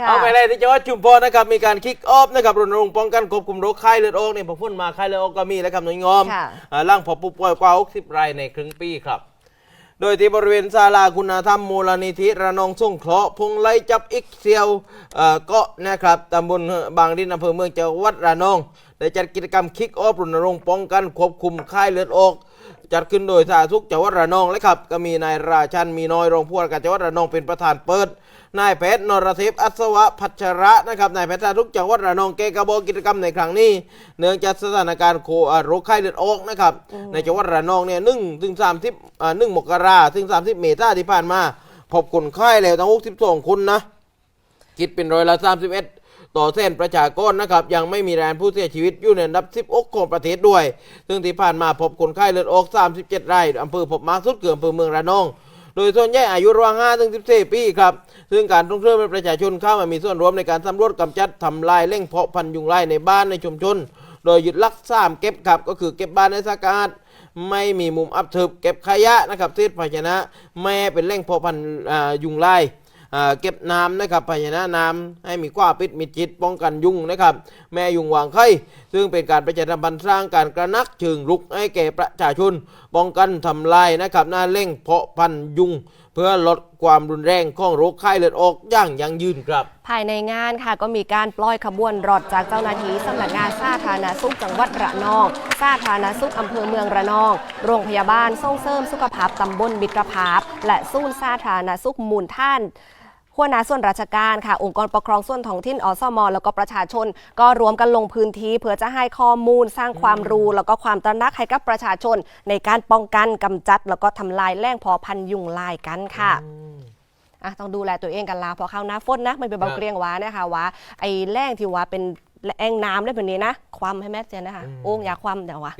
ค่ะเอาไปเลยที่จังหวัดชุมพรนะครับมีการคิกออฟนะครับรณรงค์ป้องกันควบคุมโรคไข้เลือดออกเนี่ยผมพูดมาไข้เลือดออกก็มีแล้วครับหน่วยงอมค่ะอ่าร่างพบผู้ป่วยกว่า60รายในครึ่งปีครับโดยที่บริเวณศาลาคุณธรรมมูลนิธิระนองส่งเคราะห์พงไล่จับอิกเซียวเอ่อเกาะนะครับตำบลบางดินอำเภอเมืองจังหวัดระนอง ได้จัดกิจกรรมคิกออฟรณรงค์ป้องกันควบคุมไข้เลือดออก จัดขึ้นโดยสาธารณสุขจังหวัดระนองและครับ ก็มีนายราชันมีน้อยรองผู้ว่าการจังหวัดระนองเป็นประธานเปิด นายแพทย์นรเทพอัศวะพัชระนะครับ นายแพทย์สาธารณสุขจังหวัดระนองเกกระบอกกิจกรรมในครั้งนี้ เนื่องจากสถานการณ์โคอ่าโรคไข้เลือดออกนะครับ ในจังหวัดระนองเนี่ยหนึ่งถึงสามสิบอ่าหนึ่งมกราถึงสามสิบเมษายนที่ผ่านมา พบคนไข้แล้วทั้งหกสิบสองคนนะ คิดเป็นร้อยละ31 ต่อเส้นประชากรนะครับยังไม่มีรายผู้เสียชีวิตอยู่ในอันดับ10ของประเทศด้วย ซึ่งที่ผ่านมาพบคนไข้เลือดออก 37 รายอำเภอพบมากสุดเกือบอำเภอเมืองระนองโดยส่วนใหญ่อายุระหว่าง5ถึง14 ปีครับ ซึ่งการท่องเที่ยวให้ประชาชนเข้ามามีส่วนร่วมในการสำรวจกำจัดทำลายเร่งเพาะพันยุงลายในบ้านในชุมชน โดยยึดลักสามเก็บครับ ก็คือเก็บบ้านในสะอาดไม่มีมุมอับทึบเก็บขยะนะครับเศษภาชนะ แม่เป็นแหล่งเพาะพันยุงลายอ่ เก็บน้ำนะครับภาชนะน้ำให้มีควาปิดมิดจิตป้องกันยุงนะครับแม่ยุงวางไข่ซึ่งเป็นการประชาสัมพันธ์สร้างการกระนักเชิงรุกให้แก่ประชาชน ป้องกันทำลายนะครับหน้าเร่งเพาะพันยุง เพื่อลดความรุนแรงของโรคไข้เลือดออกอย่างยั่งยืนครับ ภายในงานค่ะก็มีการปล่อยขบวนรถจากเจ้าหน้าที่สำนักงานสาธารณสุขจังหวัดระนอง สาธารณสุขอำเภอเมืองระนอง โรงพยาบาลส่งเสริมสุขภาพตำบลมิตรภาพ และศูนย์สาธารณสุขมูลท่าน หัวหน้าส่วนราชการค่ะ องค์กรปกครองส่วนท้องถิ่นอสมแล้วก็ประชาชน ก็รวมกันลงพื้นที่เพื่อจะให้ข้อมูลสร้างความรู้ แล้วก็ความตระหนักให้กับประชาชน ในการป้องกันกำจัด แล้วก็ทำลายแหล่งเพอพันธุ์ยุงลายกันค่ะอะต้องดูแลตัวเองกันลาเพอเข้าหน้าฝนนะมันเป็นครับเบาเกรียงหวาเนี่ยค่ะว่าไอ้แหล่งที่ว่าเป็นแอ่งน้ำได้แบบนี้นะ ความให้แม่เจนนะคะโอ้งอยาความเดี๋ยววะ